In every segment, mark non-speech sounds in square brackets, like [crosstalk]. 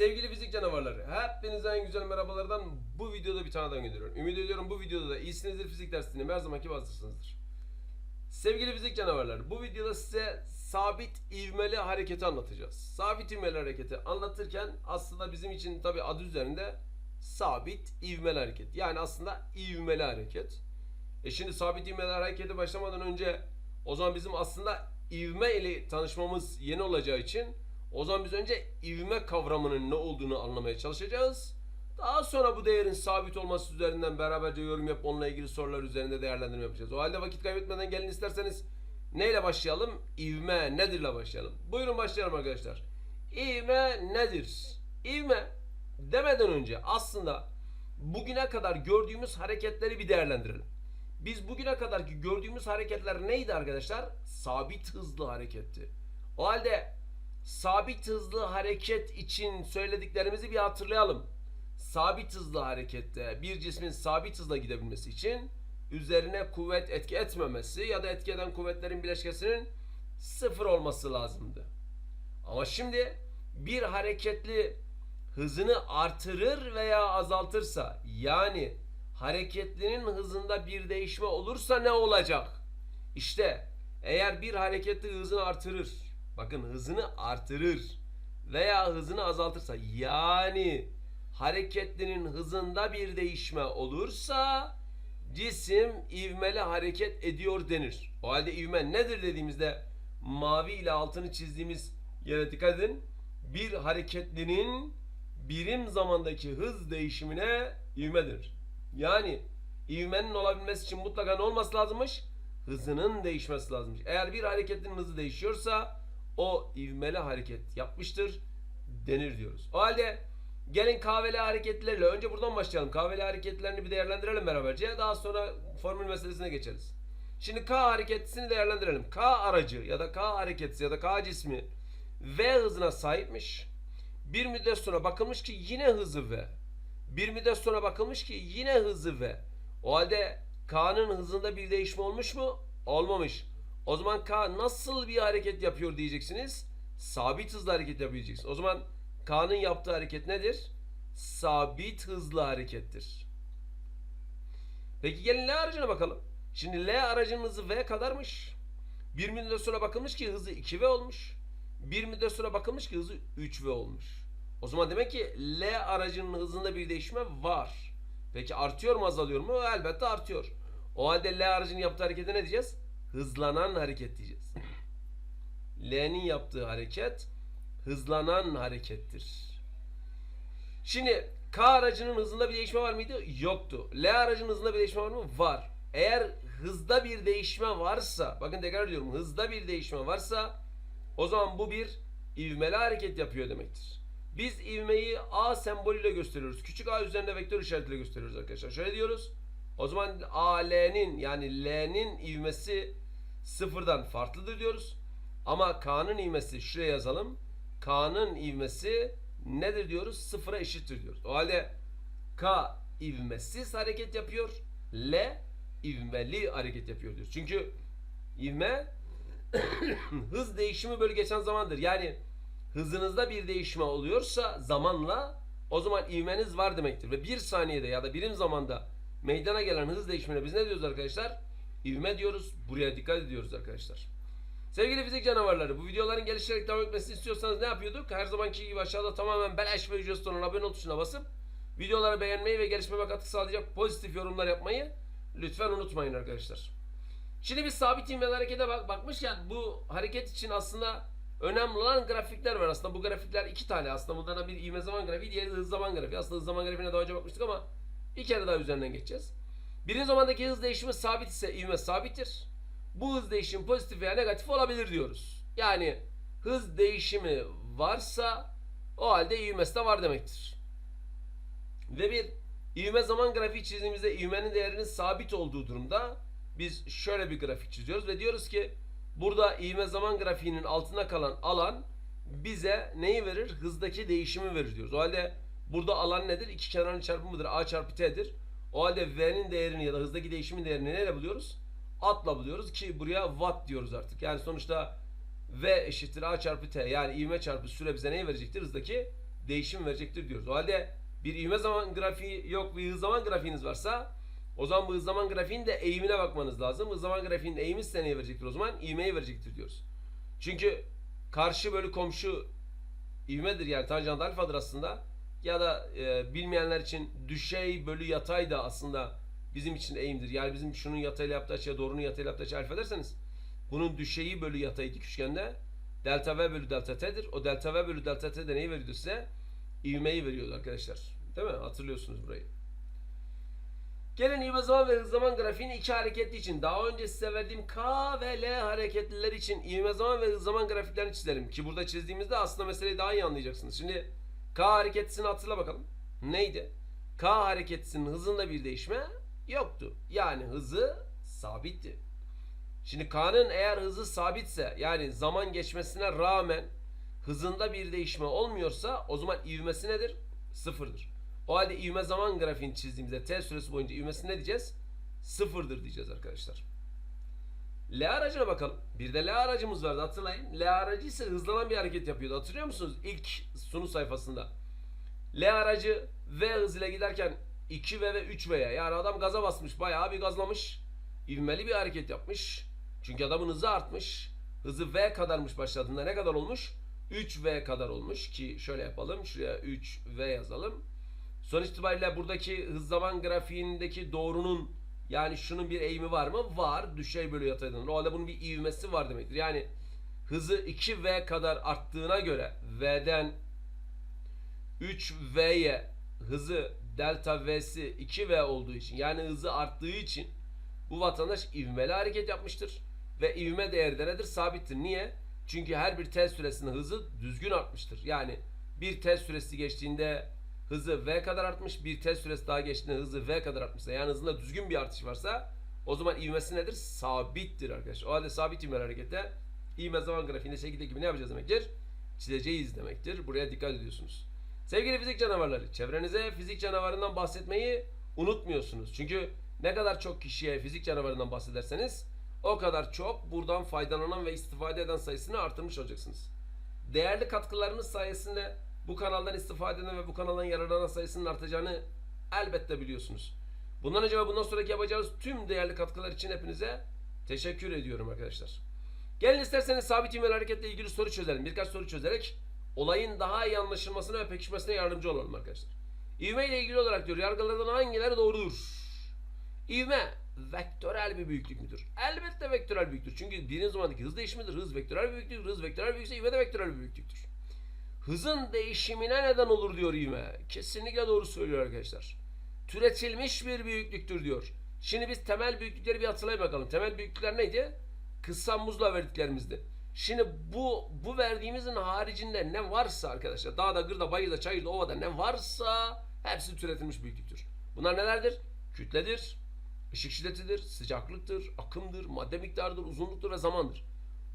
Sevgili fizik canavarları, hepinize en güzel merhabalardan bu videoda bir tane daha gönderiyorum. Ümit ediyorum bu videoda da iyisinizdir, fizik dersinde her zamanki hazırsınızdır. Sevgili fizik canavarları, bu videoda size sabit ivmeli hareketi anlatacağız. Sabit ivmeli hareketi anlatırken aslında bizim için tabi adı üzerinde sabit ivmeli hareket. Yani aslında ivmeli hareket. E şimdi sabit ivmeli harekete başlamadan önce o zaman bizim aslında ivme ile tanışmamız yeni olacağı için o zaman biz önce ivme kavramının ne olduğunu anlamaya çalışacağız. Daha sonra bu değerin sabit olması üzerinden beraberce yorum yapıp onunla ilgili sorular üzerinde değerlendirme yapacağız. O halde vakit kaybetmeden gelin isterseniz neyle başlayalım? İvme nedirle başlayalım. Buyurun başlayalım arkadaşlar. İvme nedir? İvme demeden önce aslında bugüne kadar gördüğümüz hareketleri bir değerlendirelim. Biz bugüne kadarki gördüğümüz hareketler neydi arkadaşlar? Sabit hızlı hareketti. O halde sabit hızlı hareket için söylediklerimizi bir hatırlayalım. Sabit hızlı harekette bir cismin sabit hızla gidebilmesi için üzerine kuvvet etki etmemesi ya da etki eden kuvvetlerin bileşkesinin sıfır olması lazımdı. Ama şimdi bir hareketli hızını artırır veya azaltırsa yani hareketlinin hızında bir değişme olursa ne olacak? İşte eğer bir hareketli hızını artırır, bakın hızını artırır veya hızını azaltırsa yani hareketlinin hızında bir değişme olursa cisim ivmeli hareket ediyor denir. O halde ivme nedir dediğimizde mavi ile altını çizdiğimiz yere dikkat edin. Bir hareketlinin birim zamandaki hız değişimine ivme denir. Yani ivmenin olabilmesi için mutlaka ne olması lazımmış? Hızının değişmesi lazımmış. Eğer bir hareketin hızı değişiyorsa o ivmeli hareket yapmıştır denir diyoruz. O halde gelin kahveli hareketlerle önce buradan başlayalım. Kahveli hareketlerini bir değerlendirelim beraberce. Daha sonra formül meselesine geçeriz. Şimdi K hareketini değerlendirelim. K aracı ya da K hareketisi ya da K cismi V hızına sahipmiş. Bir müddet sonra bakılmış ki yine hızı V. Bir müddet sonra bakılmış ki yine hızı V. O halde K'nın hızında bir değişme olmuş mu? Olmamış. O zaman K nasıl bir hareket yapıyor diyeceksiniz. Sabit hızlı hareket yapıyor diyeceksiniz. O zaman K'nın yaptığı hareket nedir? Sabit hızlı harekettir. Peki gelin L aracına bakalım. Şimdi L aracının hızı V kadarmış. Bir müddet sonra bakılmış ki hızı 2V olmuş. Bir müddet sonra bakılmış ki hızı 3V olmuş. O zaman demek ki L aracının hızında bir değişme var. Peki artıyor mu azalıyor mu? Elbette artıyor. O halde L aracının yaptığı harekete ne diyeceğiz? Hızlanan hareket diyeceğiz. L'nin yaptığı hareket hızlanan harekettir. Şimdi K aracının hızında bir değişme var mıydı? Yoktu. L aracının hızında bir değişme var mı? Var. Eğer hızda bir değişme varsa, bakın tekrar ediyorum, hızda bir değişme varsa o zaman bu bir ivmeli hareket yapıyor demektir. Biz ivmeyi A sembolüyle gösteriyoruz. Küçük a üzerinde vektör işaretiyle gösteriyoruz arkadaşlar. Şöyle diyoruz. O zaman AL'nin yani L'nin ivmesi sıfırdan farklıdır diyoruz. Ama K'nın ivmesi şuraya yazalım. K'nın ivmesi nedir diyoruz? Sıfıra eşittir diyoruz. O halde K ivmesiz hareket yapıyor. L ivmeli hareket yapıyor diyoruz. Çünkü ivme [coughs] hız değişimi böyle geçen zamandır. Yani hızınızda bir değişme oluyorsa zamanla o zaman ivmeniz var demektir. Ve bir saniyede ya da birim zamanda meydana gelen hız değişimine biz ne diyoruz arkadaşlar? İvme diyoruz. Buraya dikkat ediyoruz arkadaşlar. Sevgili fizik canavarları bu videoların gelişerek devam etmesini istiyorsanız ne yapıyorduk? Her zamanki gibi aşağıda tamamen beleş ve ücretsiz olan abone ol tuşuna basıp videoları beğenmeyi ve gelişmeme katkı sağlayacak pozitif yorumlar yapmayı lütfen unutmayın arkadaşlar. Şimdi biz sabit ivmeli harekete bak bakmışken bu hareket için aslında önemli olan grafikler var. Aslında bu grafikler iki tane. Aslında bunlardan bir ivme zaman grafiği, diğeri hız zaman grafiği. Aslında hız zaman grafiğine daha önce bakmıştık ama bir kere daha üzerinden geçeceğiz. Birinci zamandaki hız değişimi sabit ise ivme sabittir. Bu hız değişimi pozitif veya negatif olabilir diyoruz. Yani hız değişimi varsa o halde ivmesi de var demektir. Ve bir ivme zaman grafiği çizdiğimizde ivmenin değerinin sabit olduğu durumda biz şöyle bir grafik çiziyoruz ve diyoruz ki burada ivme zaman grafiğinin altına kalan alan bize neyi verir? Hızdaki değişimi verir diyoruz. O halde burada alan nedir? İki kenarın çarpımıdır. A çarpı T'dir. O halde V'nin değerini ya da hızdaki değişimin değerini neyle buluyoruz? Atla buluyoruz ki buraya watt diyoruz artık. Yani sonuçta V eşittir A çarpı T yani ivme çarpı süre bize neyi verecektir? Hızdaki değişim verecektir diyoruz. O halde bir ivme zaman grafiği yok bir hız zaman grafiğiniz varsa o zaman bu hız zaman grafiğin de eğimine bakmanız lazım. Hız zaman grafiğinin eğimi size neyi verecektir o zaman? İvmeyi verecektir diyoruz. Çünkü karşı bölü komşu ivmedir yani tanjant alfadır aslında. Ya da e, bilmeyenler için düşey bölü yatay da aslında bizim için eğimdir. Yani bizim şunun yatayla yaptığı açıya doğrunun yatayla yaptığı açıya alfa derseniz bunun düşeyi bölü yatayı dik üçgende delta v bölü delta t'dir. O delta v bölü delta t de neyi veriyordu size? İvmeyi veriyordu arkadaşlar. Değil mi? Hatırlıyorsunuz burayı. Gelin ivme zaman ve hız zaman grafiğini iki hareketli için daha önce size verdiğim K ve L hareketliler için ivme zaman ve hız zaman grafiklerini çizelim. Ki burada çizdiğimizde aslında meseleyi daha iyi anlayacaksınız. Şimdi K hareketlisini hatırla bakalım. Neydi? K hareketlisinin hızında bir değişme yoktu. Yani hızı sabitti. Şimdi K'nın eğer hızı sabitse yani zaman geçmesine rağmen hızında bir değişme olmuyorsa o zaman ivmesi nedir? Sıfırdır. O halde ivme zaman grafiğini çizdiğimizde t süresi boyunca ivmesi ne diyeceğiz? Sıfırdır diyeceğiz arkadaşlar. L aracına bakalım. Bir de L aracımız vardı hatırlayın. L aracı ise hızlanan bir hareket yapıyordu. Hatırlıyor musunuz? İlk sunu sayfasında. L aracı V hızıyla giderken 2V ve 3V'ye yani adam gaza basmış bayağı bir gazlamış. İvmeli bir hareket yapmış. Çünkü adamın hızı artmış. Hızı V kadarmış başladığında ne kadar olmuş? 3V kadar olmuş ki şöyle yapalım. Şuraya 3V yazalım. Sonuç itibariyle buradaki hız zaman grafiğindeki doğrunun yani şunun bir eğimi var mı? Var. Düşey bölü yataydan. O halde bunun bir ivmesi var demektir. Yani hızı 2V kadar arttığına göre V'den 3V'ye hızı delta V'si 2V olduğu için yani hızı arttığı için bu vatandaş ivmeli hareket yapmıştır. Ve ivme değeri de nedir? Sabittir. Niye? Çünkü her bir t süresinin hızı düzgün artmıştır. Yani bir t süresi geçtiğinde hızı v kadar artmış, bir t süresi daha geçtiğinde hızı v kadar artmışsa yani hızında düzgün bir artış varsa o zaman ivmesi nedir? Sabittir arkadaşlar. O halde sabit ivmeli harekette ivme zaman grafiğinde şekilde gibi ne yapacağız demektir? Çizeceğiz demektir. Buraya dikkat ediyorsunuz. Sevgili fizik canavarları, çevrenize fizik canavarından bahsetmeyi unutmuyorsunuz. Çünkü ne kadar çok kişiye fizik canavarından bahsederseniz o kadar çok buradan faydalanan ve istifade eden sayısını artırmış olacaksınız. Değerli katkılarınız sayesinde bu kanaldan istifade eden ve bu kanaldan yararlanan sayısının artacağını elbette biliyorsunuz. Bundan önce ve bundan sonraki yapacağınız tüm değerli katkılar için hepinize teşekkür ediyorum arkadaşlar. Gelin isterseniz sabit ivmeli hareketle ilgili soru çözelim. Birkaç soru çözerek olayın daha iyi anlaşılmasına ve pekişmesine yardımcı olalım arkadaşlar. İvme ile ilgili olarak diyor yargılardan hangileri doğrudur? İvme vektörel bir büyüklük müdür? Elbette vektörel büyüklüktür. Çünkü birinci zamandaki hız değişimidir. Hız vektörel bir büyüklüktür. Hız vektörel büyükse ivme de vektörel bir büyüklüktür. Hızın değişimine neden olur diyor ivme. Kesinlikle doğru söylüyor arkadaşlar. Türetilmiş bir büyüklüktür diyor. Şimdi biz temel büyüklükleri bir hatırlayın bakalım. Temel büyüklükler neydi? Kısa muzla verdiklerimizdi. Şimdi bu bu verdiğimizin haricinde ne varsa arkadaşlar dağda, gırda, bayırda, çayırda, ovada ne varsa hepsi türetilmiş büyüklüktür. Bunlar nelerdir? Kütledir, ışık şiddetidir, sıcaklıktır, akımdır, madde miktarıdır, uzunluktur ve zamandır.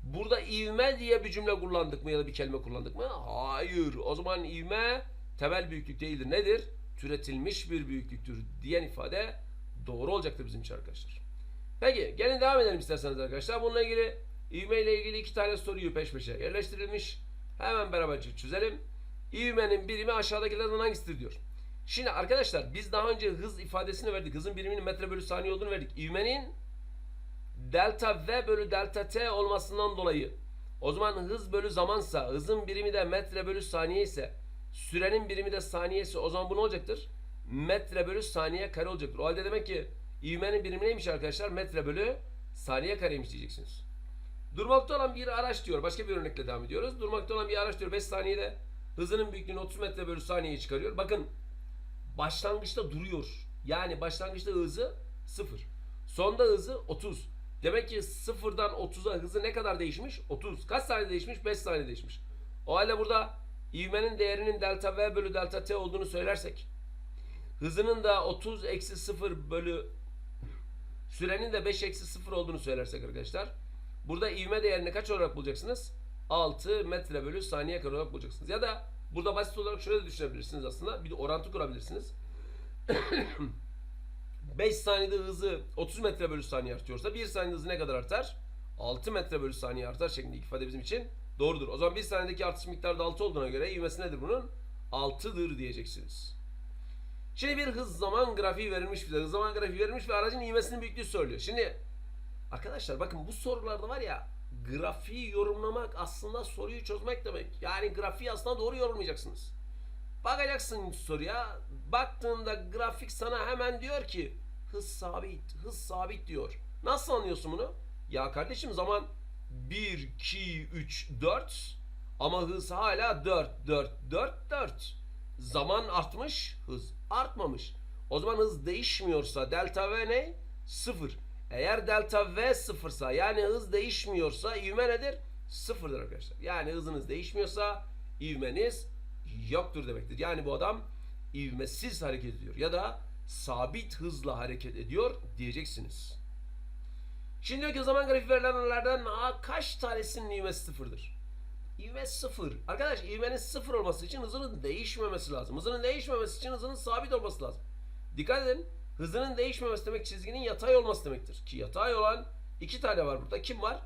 Burada ivme diye bir cümle kullandık mı ya da bir kelime kullandık mı? Hayır. O zaman ivme temel büyüklük değildir. Nedir? Türetilmiş bir büyüklüktür diyen ifade doğru olacaktır bizim için arkadaşlar. Peki gelin devam edelim isterseniz arkadaşlar. Bununla ilgili ivme ile ilgili iki tane soruyu peş peşe yerleştirilmiş. Hemen beraberce çözelim. İvmenin birimi aşağıdakilerden hangisidir diyor. Şimdi arkadaşlar biz daha önce hız ifadesini verdik. Hızın biriminin metre bölü saniye olduğunu verdik. İvmenin delta v bölü delta t olmasından dolayı o zaman hız bölü zamansa hızın birimi de metre bölü saniye ise sürenin birimi de saniye ise o zaman bu ne olacaktır? Metre bölü saniye kare olacaktır. O halde demek ki ivmenin birimi neymiş arkadaşlar? Metre bölü saniye kareymiş diyeceksiniz. Durmakta olan bir araç diyor. Başka bir örnekle devam ediyoruz. Durmakta olan bir araç diyor 5 saniyede hızının büyüklüğünü 30 metre bölü saniyeye çıkarıyor. Bakın başlangıçta duruyor. Yani başlangıçta hızı 0. Sonda hızı 30. Demek ki 0'dan 30'a hızı ne kadar değişmiş? 30. Kaç saniye değişmiş? 5 saniye değişmiş. O halde burada ivmenin değerinin delta v bölü delta t olduğunu söylersek hızının da 30 eksi 0 bölü sürenin de 5 eksi 0 olduğunu söylersek arkadaşlar burada ivme değerini kaç olarak bulacaksınız? 6 metre bölü saniye kare olarak bulacaksınız. Ya da burada basit olarak şöyle düşünebilirsiniz aslında. Bir de orantı kurabilirsiniz. [clears throat] 5 saniyede hızı 30 metre bölü saniye artıyorsa 1 saniyede hızı ne kadar artar? 6 metre bölü saniye artar şeklinde ifade bizim için doğrudur. O zaman 1 saniyedeki artış miktarı da 6 olduğuna göre ivmesi nedir bunun? 6'dır diyeceksiniz. Şimdi bir hız zaman grafiği verilmiş bize. Hız zaman grafiği verilmiş ve aracın ivmesinin büyüklüğü söylüyor. Şimdi arkadaşlar bakın bu sorularda var ya grafiği yorumlamak aslında soruyu çözmek demek. Yani grafiği aslında doğru yorumlayacaksınız. Bakacaksın soruya. Baktığında grafik sana hemen diyor ki hız sabit, hız sabit diyor. Nasıl anlıyorsun bunu? Ya kardeşim zaman 1, 2, 3, 4 ama hız hala 4, 4, 4, 4. Zaman artmış, hız artmamış. O zaman hız değişmiyorsa delta V ne? Sıfır. Eğer delta V sıfırsa yani hız değişmiyorsa ivme nedir? Sıfırdır arkadaşlar. Yani hızınız değişmiyorsa ivmeniz yoktur demektir. Yani bu adam ivmesiz hareket ediyor ya da sabit hızla hareket ediyor diyeceksiniz. Şimdi diyor ki zaman grafiği verilenlerden aa, kaç tanesinin ivmesi sıfırdır? İvme sıfır. Arkadaş ivmenin sıfır olması için hızının değişmemesi lazım. Hızının değişmemesi için hızının sabit olması lazım. Dikkat edin. Hızının değişmemesi demek çizginin yatay olması demektir. Ki yatay olan iki tane var burada. Kim var?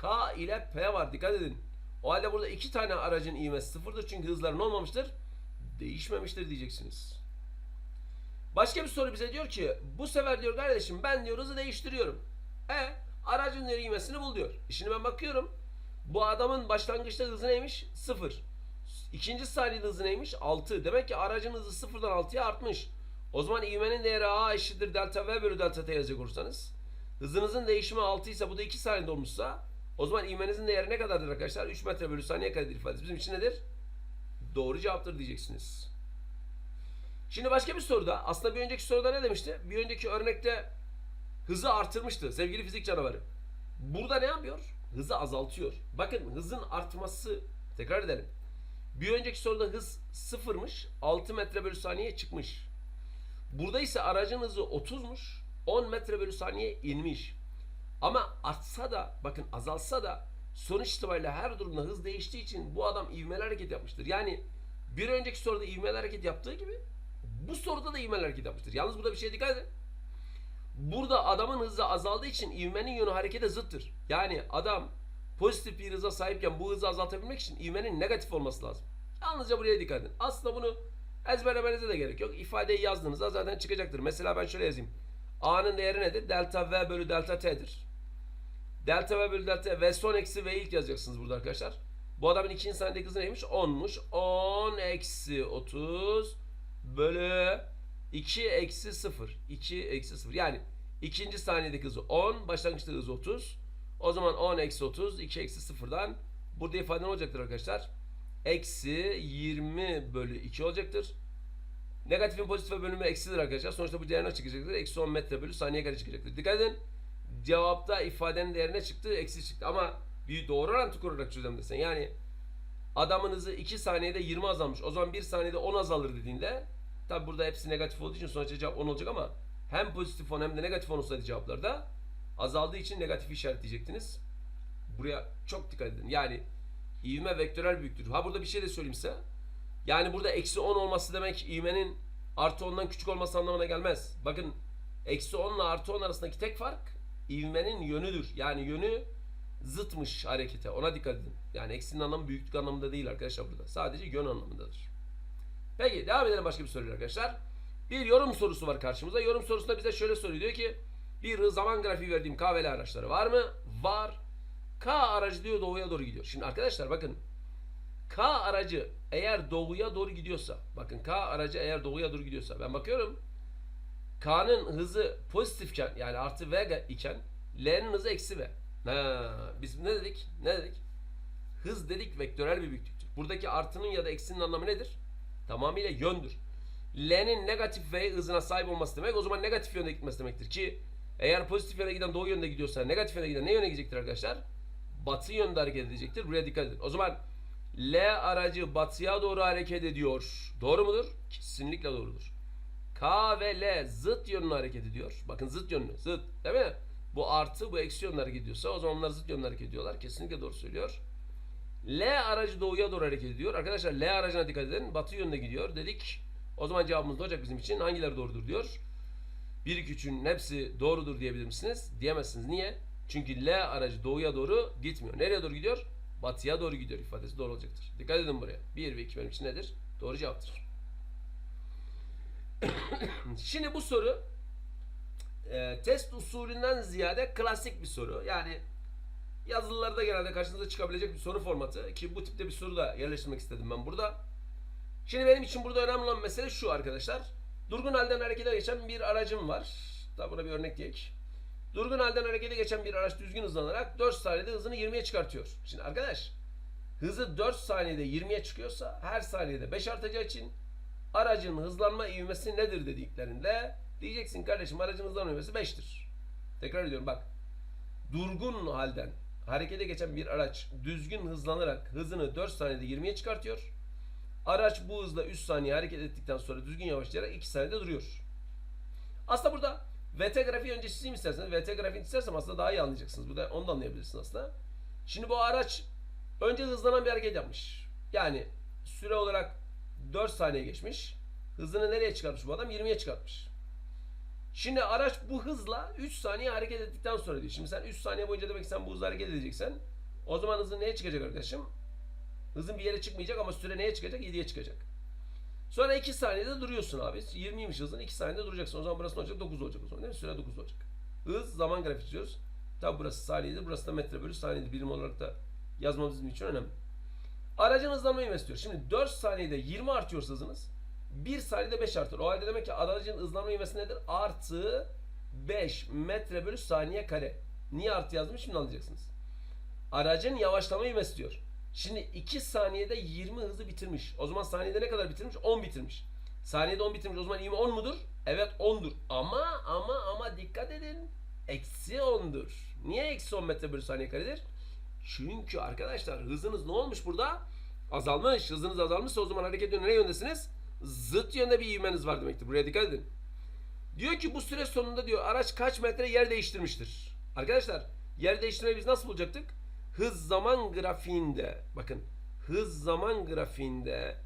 K ile P var. Dikkat edin. O halde burada iki tane aracın ivmesi sıfırdır. Çünkü hızları ne olmamıştır? Değişmemiştir diyeceksiniz. Başka bir soru bize diyor ki bu sefer diyor kardeşim ben diyor hızı değiştiriyorum. E aracın diyor ivmesini bul diyor. E şimdi ben bakıyorum. Bu adamın başlangıçta hızı neymiş? 0. İkinci saniyede hızı neymiş? 6. Demek ki aracın hızı 0'dan 6'ya artmış. O zaman ivmenin değeri A eşittir delta V bölü delta T yazacak olursanız. Hızınızın değişimi 6 ise bu da 2 saniyede olmuşsa o zaman ivmenizin değeri ne kadardır arkadaşlar? 3 metre bölü saniye karedir ifadesi. Bizim için nedir? Doğru cevaptır diyeceksiniz. Şimdi başka bir soruda aslında bir önceki soruda ne demişti? Bir önceki örnekte hızı artırmıştı sevgili fizik canavarı. Burada ne yapıyor? Hızı azaltıyor. Bakın hızın artması tekrar edelim. Bir önceki soruda hız sıfırmış. 6 metre bölü saniye çıkmış. Burada ise aracın hızı 30'muş. 10 metre bölü saniye inmiş. Ama artsa da bakın azalsa da sonuç itibariyle her durumda hız değiştiği için bu adam ivmeli hareket yapmıştır. Yani bir önceki soruda ivmeli hareket yaptığı gibi bu soruda da ivmeli hareket yapmıştır. Yalnız burada bir şeye dikkat edin. Burada adamın hızı azaldığı için ivmenin yönü harekete zıttır. Yani adam pozitif bir hıza sahipken bu hızı azaltabilmek için ivmenin negatif olması lazım. Yalnızca buraya dikkat edin. Aslında bunu ezberlemenize de gerek yok. İfadeyi yazdığınızda zaten çıkacaktır. Mesela ben şöyle yazayım. A'nın değeri nedir? Delta V bölü delta T'dir. Delta V bölü delta V son eksi V ilk yazacaksınız burada arkadaşlar. Bu adamın ikinci saniyedeki hızı neymiş? 10'muş. 10 eksi 30 bölü 2 eksi 0. 2 eksi 0. Yani ikinci saniyedeki hızı 10. Başlangıçta hızı 30. O zaman 10 eksi 30. 2 eksi 0'dan. Burada ifade ne olacaktır arkadaşlar? Eksi 20 bölü 2 olacaktır. Negatifin pozitife bölümü eksidir arkadaşlar. Sonuçta bu değerine çıkacaktır. Eksi 10 metre bölü saniye kare çıkacaktır. Dikkat edin. Cevapta ifadenin değerine çıktı. Eksi çıktı. Ama bir doğru orantı kurarak çözelim desen. Yani adamın hızı 2 saniyede 20 azalmış. O zaman 1 saniyede 10 azalır dediğinde Tabi burada hepsi negatif olduğu için sonuçta cevap 10 olacak ama hem pozitif 10 hem de negatif 10 olsaydı cevaplarda azaldığı için negatif işaretleyecektiniz. Buraya çok dikkat edin. Yani ivme vektörel büyüktür. Ha burada bir şey de söyleyeyim. Yani burada eksi 10 olması demek ivmenin artı 10'dan küçük olması anlamına gelmez. Bakın eksi 10 ile artı 10 arasındaki tek fark ivmenin yönüdür. Yani yönü zıtmış harekete. Ona dikkat edin. Yani eksinin anlamı büyüklük anlamında değil arkadaşlar burada. Sadece yön anlamındadır. Peki devam edelim başka bir soruyla arkadaşlar. Bir yorum sorusu var karşımızda. Yorum sorusunda bize şöyle soruyor. Diyor ki bir zaman grafiği verdiğim KVL araçları var mı? Var. K aracı diyor doğuya doğru gidiyor. Şimdi arkadaşlar bakın. K aracı eğer doğuya doğru gidiyorsa bakın K aracı eğer doğuya doğru gidiyorsa ben bakıyorum K'nın hızı pozitifken yani artı V iken L'nin hızı eksi V. Ha, biz ne dedik? Ne dedik? Hız dedik vektörel bir büyüklüktür. Buradaki artının ya da eksinin anlamı nedir? Tamamıyla yöndür. L'nin negatif V hızına sahip olması demek o zaman negatif yönde gitmesi demektir ki eğer pozitif yöne giden doğu yönde gidiyorsa negatif yöne giden ne yöne gidecektir arkadaşlar? Batı yönde hareket edecektir. Buraya dikkat edin. O zaman L aracı batıya doğru hareket ediyor. Doğru mudur? Kesinlikle doğrudur. K ve L zıt yönlü hareket ediyor. Bakın zıt yönlü. Zıt. Değil mi? Bu artı bu eksi yönlü hareket ediyorsa o zaman onlar zıt yönlü hareket ediyorlar. Kesinlikle doğru söylüyor. L aracı doğuya doğru hareket ediyor. Arkadaşlar L aracına dikkat edin. Batı yönde gidiyor dedik. O zaman cevabımız ne olacak bizim için? Hangileri doğrudur diyor. 1 2 3'ün hepsi doğrudur diyebilir misiniz? Diyemezsiniz. Niye? Çünkü L aracı doğuya doğru gitmiyor. Nereye doğru gidiyor? Batıya doğru gidiyor ifadesi doğru olacaktır. Dikkat edin buraya. 1 ve 2 benim için nedir? Doğru cevaptır. [coughs] Şimdi bu soru e, test usulünden ziyade klasik bir soru. Yani yazılılarda genelde karşınıza çıkabilecek bir soru formatı ki bu tipte bir soru da yerleştirmek istedim ben burada. Şimdi benim için burada önemli olan mesele şu arkadaşlar. Durgun halden harekete geçen bir aracım var. Daha buna bir örnek diyek. Durgun halden harekete geçen bir araç düzgün hızlanarak 4 saniyede hızını 20'ye çıkartıyor. Şimdi arkadaş hızı 4 saniyede 20'ye çıkıyorsa her saniyede 5 artacağı için aracın hızlanma ivmesi nedir dediklerinde diyeceksin kardeşim aracın hızlanma ivmesi 5'tir. Tekrar ediyorum bak. Durgun halden harekete geçen bir araç düzgün hızlanarak hızını 4 saniyede 20'ye çıkartıyor. Araç bu hızla 3 saniye hareket ettikten sonra düzgün yavaşlayarak 2 saniyede duruyor. Aslında burada VT grafiği önce çizeyim isterseniz. VT grafiğini çizersem aslında daha iyi anlayacaksınız. Burada onu da anlayabilirsiniz aslında. Şimdi bu araç önce hızlanan bir hareket yapmış. Yani süre olarak 4 saniye geçmiş. Hızını nereye çıkartmış bu adam? 20'ye çıkartmış. Şimdi araç bu hızla 3 saniye hareket ettikten sonra diyor. Şimdi sen 3 saniye boyunca demek ki sen bu hızla hareket edeceksen o zaman hızın neye çıkacak arkadaşım? Hızın bir yere çıkmayacak ama süre neye çıkacak? 7'ye çıkacak. Sonra 2 saniyede duruyorsun abi. 20'ymiş hızın 2 saniyede duracaksın. O zaman burası ne olacak? 9 olacak o zaman değil mi? Süre 9 olacak. Hız zaman grafiği çiziyoruz. Tabi burası saniyedir. Burası da metre bölü saniyedir. Birim olarak da yazmamız için önemli. Aracın hızlanmayı istiyor. Şimdi 4 saniyede 20 artıyorsa hızınız 1 saniyede 5 artır. O halde demek ki aracın hızlanma ivmesi nedir? Artı 5 metre bölü saniye kare. Niye artı yazmış şimdi anlayacaksınız. Aracın yavaşlama ivmesi diyor. Şimdi 2 saniyede 20 hızı bitirmiş. O zaman saniyede ne kadar bitirmiş? 10 bitirmiş. Saniyede 10 bitirmiş. O zaman ivme 10 mudur? Evet 10'dur. Ama ama ama dikkat edin. Eksi 10'dur. Niye eksi 10 metre bölü saniye karedir? Çünkü arkadaşlar hızınız ne olmuş burada? Azalmış. Hızınız azalmışsa o zaman hareket yönü ne yöndesiniz? Zıt yönde bir ivmeniz var demektir. Buraya dikkat edin. Diyor ki bu süre sonunda diyor araç kaç metre yer değiştirmiştir. Arkadaşlar yer değiştirmeyi biz nasıl bulacaktık? Hız zaman grafiğinde bakın hız zaman grafiğinde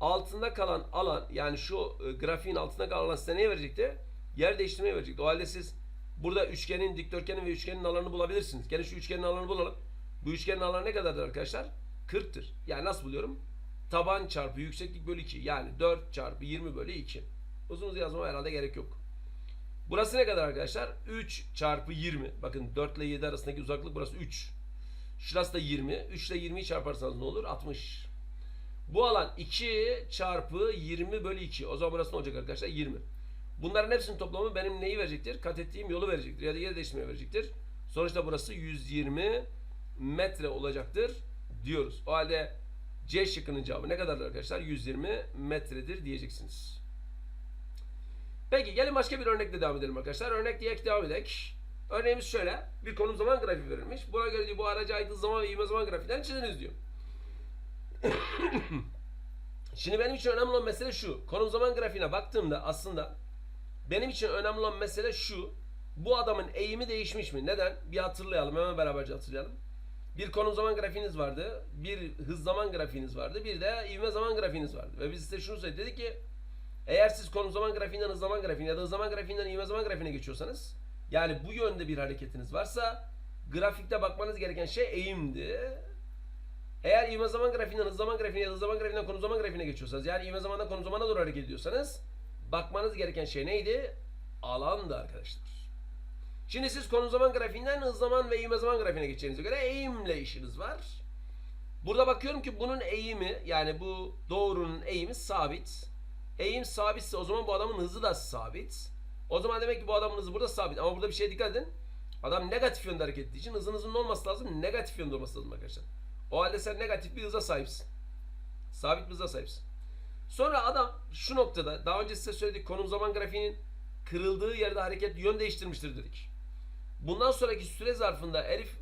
altında kalan alan yani şu e, grafiğin altında kalan alan size neye verecekti? Yer değiştirmeyi verecekti. O halde siz burada üçgenin, dikdörtgenin ve üçgenin alanını bulabilirsiniz. Gelin şu üçgenin alanını bulalım. Bu üçgenin alanı ne kadardır arkadaşlar? 40'tır. Yani nasıl buluyorum? Taban çarpı yükseklik bölü 2. Yani 4 çarpı 20 bölü 2. Uzun uzun yazmama herhalde gerek yok. Burası ne kadar arkadaşlar? 3 çarpı 20. Bakın 4 ile 7 arasındaki uzaklık burası 3. Şurası da 20. 3 ile 20'yi çarparsanız ne olur? 60. Bu alan 2 çarpı 20 bölü 2. O zaman burası ne olacak arkadaşlar? 20. Bunların hepsinin toplamı benim neyi verecektir? Kat ettiğim yolu verecektir. Ya da yer değiştirmeyi verecektir. Sonuçta burası 120 metre olacaktır diyoruz. O halde C şıkkının cevabı ne kadardır arkadaşlar? 120 metredir diyeceksiniz. Peki gelin başka bir örnekle devam edelim arkadaşlar. Örnek diye devam edelim. Örneğimiz şöyle. Bir konum zaman grafiği verilmiş. Buna göre diyor, bu araca ait zaman ve ivme zaman grafiklerini çiziniz diyor. [coughs] Şimdi benim için önemli olan mesele şu. Konum zaman grafiğine baktığımda aslında benim için önemli olan mesele şu. Bu adamın eğimi değişmiş mi? Neden? Bir hatırlayalım. Hemen beraberce hatırlayalım. Bir konum zaman grafiğiniz vardı. Bir hız zaman grafiğiniz vardı. Bir de ivme zaman grafiğiniz vardı. Ve biz size şunu söyledik. Dedik ki eğer siz konum zaman grafiğinden hız zaman grafiğine ya da hız zaman grafiğinden ivme zaman grafiğine geçiyorsanız yani bu yönde bir hareketiniz varsa grafikte bakmanız gereken şey eğimdi. Eğer ivme zaman grafiğinden hız zaman grafiğine ya da hız zaman grafiğinden konum zaman grafiğine geçiyorsanız yani ivme zamandan konum zamana doğru hareket ediyorsanız bakmanız gereken şey neydi? Alandı arkadaşlar. Şimdi siz konum zaman grafiğinden hız zaman ve ivme zaman grafiğine geçeceğinize göre eğimle işiniz var. Burada bakıyorum ki bunun eğimi yani bu doğrunun eğimi sabit. Eğim sabitse o zaman bu adamın hızı da sabit. O zaman demek ki bu adamın hızı burada sabit. Ama burada bir şeye dikkat edin. Adam negatif yönde hareket ettiği için hızınızın olması lazım? Negatif yönde olması lazım arkadaşlar. O halde sen negatif bir hıza sahipsin. Sabit bir hıza sahipsin. Sonra adam şu noktada daha önce size söyledik konum zaman grafiğinin kırıldığı yerde hareket yön değiştirmiştir dedik. Bundan sonraki süre zarfında herif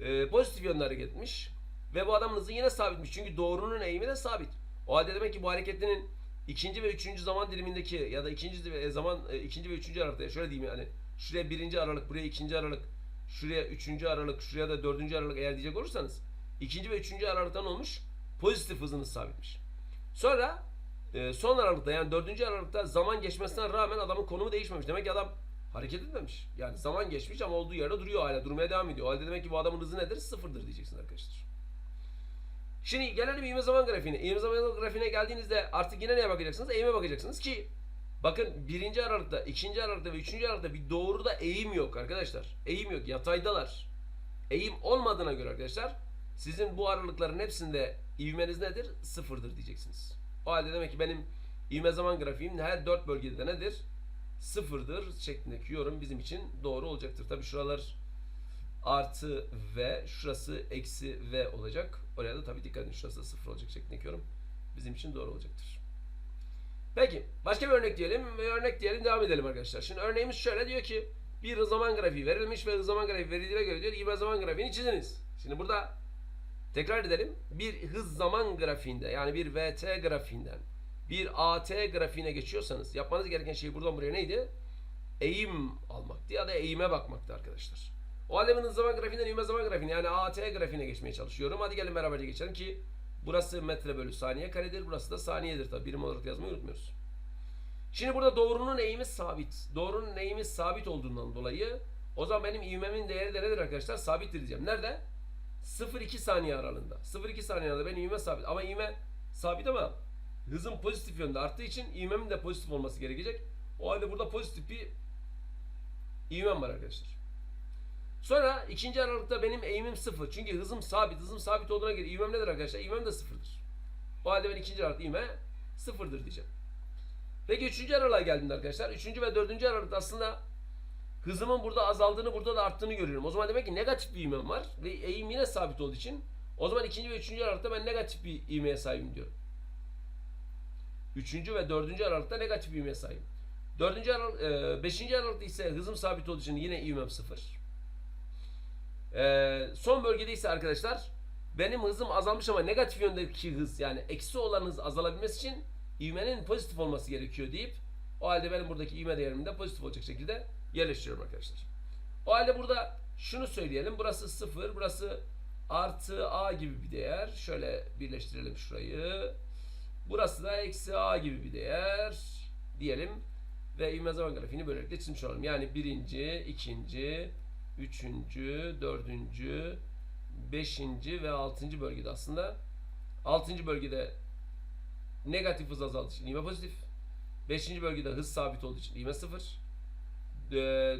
e, pozitif yönde hareket etmiş. Ve bu adamın hızı yine sabitmiş. Çünkü doğrunun eğimi de sabit. O halde demek ki bu hareketinin ikinci ve üçüncü zaman dilimindeki ya da ikinci ve zaman e, ikinci ve üçüncü aralıkta şöyle diyeyim yani şuraya birinci aralık buraya ikinci aralık şuraya üçüncü aralık şuraya da dördüncü aralık eğer diyecek olursanız ikinci ve üçüncü aralıktan olmuş pozitif hızınız sabitmiş. Sonra e, son aralıkta yani dördüncü aralıkta zaman geçmesine rağmen adamın konumu değişmemiş. Demek ki adam hareket etmemiş. Yani zaman geçmiş ama olduğu yerde duruyor hala. Durmaya devam ediyor. O halde demek ki bu adamın hızı nedir? Sıfırdır diyeceksin arkadaşlar. Şimdi gelelim ivme zaman grafiğine. İvme zaman grafiğine geldiğinizde artık yine neye bakacaksınız? Eğime bakacaksınız ki bakın birinci aralıkta, ikinci aralıkta ve üçüncü aralıkta bir doğruda eğim yok arkadaşlar. Eğim yok. Yataydalar. Eğim olmadığına göre arkadaşlar sizin bu aralıkların hepsinde ivmeniz nedir? Sıfırdır diyeceksiniz. O halde demek ki benim ivme zaman grafiğim her dört bölgede de nedir? Sıfırdır şeklindeki yorum bizim için doğru olacaktır. Tabi şuralar artı V, şurası eksi V olacak. Oraya da tabii dikkat edin. Şurası sıfır olacak şeklindeki yorum bizim için doğru olacaktır. Peki başka bir örnek diyelim ve örnek diyelim devam edelim arkadaşlar. Şimdi örneğimiz şöyle diyor ki bir zaman grafiği verilmiş ve zaman grafiği verildiğine göre diyor ivme zaman grafiğini çiziniz. Şimdi burada tekrar edelim. Bir hız zaman grafiğinde yani bir VT grafiğinden bir AT grafiğine geçiyorsanız yapmanız gereken şey buradan buraya neydi? Eğim almaktı ya da eğime bakmaktı arkadaşlar. O halde ben zaman grafiğinden ivme zaman grafiğine yani AT grafiğine geçmeye çalışıyorum. Hadi gelin beraberce geçelim ki burası metre bölü saniye karedir. Burası da saniyedir tabi. Birim olarak yazmayı unutmuyoruz. Şimdi burada doğrunun eğimi sabit. Doğrunun eğimi sabit olduğundan dolayı o zaman benim ivmemin değeri de nedir arkadaşlar? Sabittir diyeceğim. Nerede? 0-2 saniye aralığında. 0-2 saniye aralığında benim ivme sabit. Ama ivme sabit ama hızım pozitif yönde arttığı için ivmemin de pozitif olması gerekecek. O halde burada pozitif bir ivmem var arkadaşlar. Sonra ikinci aralıkta benim eğimim sıfır. Çünkü hızım sabit. Hızım sabit olduğuna göre ivmem nedir arkadaşlar? İvmem de sıfırdır. O halde ben ikinci aralıkta ivme sıfırdır diyeceğim. Peki üçüncü aralığa geldiğinde arkadaşlar. Üçüncü ve dördüncü aralıkta aslında hızımın burada azaldığını burada da arttığını görüyorum. O zaman demek ki negatif bir ivmem var. Ve eğim yine sabit olduğu için o zaman ikinci ve üçüncü aralıkta ben negatif bir ivmeye sahibim diyorum. Üçüncü ve dördüncü aralıkta negatif ivmeye sahibim. Dördüncü aralık, e, beşinci aralıkta ise hızım sabit olduğu için yine ivmem sıfır. E, son bölgede ise arkadaşlar benim hızım azalmış ama negatif yöndeki hız yani eksi olan hız azalabilmesi için ivmenin pozitif olması gerekiyor deyip o halde benim buradaki ivme değerimi de pozitif olacak şekilde yerleştiriyorum arkadaşlar. O halde burada şunu söyleyelim. Burası 0, burası artı a gibi bir değer. Şöyle birleştirelim şurayı. Burası da eksi a gibi bir değer diyelim. Ve ivme zaman grafiğini böylelikle çizmiş olalım. Yani birinci, ikinci, üçüncü, dördüncü, beşinci ve altıncı bölgede aslında. Altıncı bölgede negatif hız azaldığı için ivme pozitif. Beşinci bölgede hız sabit olduğu için ivme sıfır.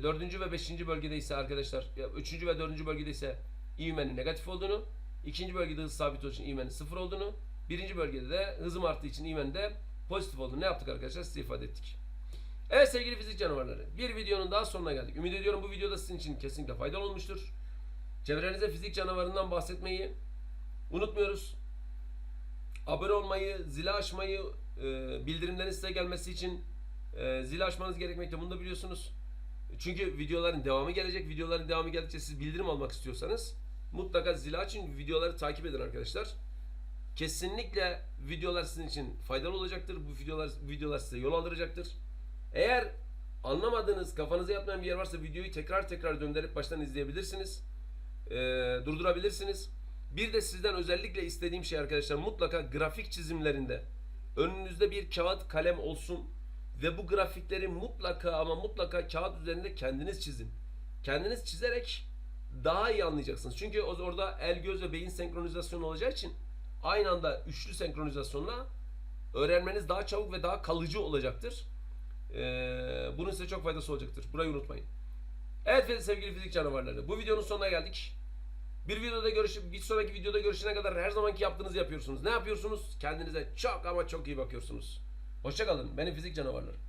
Dördüncü ve beşinci bölgede ise arkadaşlar, üçüncü ve dördüncü bölgede ise ivmenin negatif olduğunu, ikinci bölgede hız sabit olduğu için ivmenin sıfır olduğunu, birinci bölgede de hızım arttığı için ivmenin de pozitif olduğunu ne yaptık arkadaşlar? Size ifade ettik. Evet sevgili fizik canavarları, bir videonun daha sonuna geldik. Ümit ediyorum bu videoda sizin için kesinlikle faydalı olmuştur. Çevrenize fizik canavarından bahsetmeyi unutmuyoruz. Abone olmayı, zili açmayı, e, bildirimlerin size gelmesi için e, zili açmanız gerekmekte. Bunu da biliyorsunuz. Çünkü videoların devamı gelecek. Videoların devamı geldikçe siz bildirim almak istiyorsanız mutlaka zili açın. Videoları takip edin arkadaşlar. Kesinlikle videolar sizin için faydalı olacaktır. Bu videolar videolar size yol aldıracaktır. Eğer anlamadığınız, kafanıza yatmayan bir yer varsa videoyu tekrar tekrar döndürüp baştan izleyebilirsiniz. Ee, durdurabilirsiniz. Bir de sizden özellikle istediğim şey arkadaşlar mutlaka grafik çizimlerinde önünüzde bir kağıt kalem olsun ve bu grafikleri mutlaka ama mutlaka kağıt üzerinde kendiniz çizin. Kendiniz çizerek daha iyi anlayacaksınız. Çünkü orada el, göz ve beyin senkronizasyonu olacağı için aynı anda üçlü senkronizasyonla öğrenmeniz daha çabuk ve daha kalıcı olacaktır. Ee, bunun size çok faydası olacaktır. Burayı unutmayın. Evet sevgili fizik canavarları bu videonun sonuna geldik. Bir videoda görüş bir sonraki videoda görüşene kadar her zamanki yaptığınızı yapıyorsunuz. Ne yapıyorsunuz? Kendinize çok ama çok iyi bakıyorsunuz. Hoşçakalın. Benim fizik canavarlarım.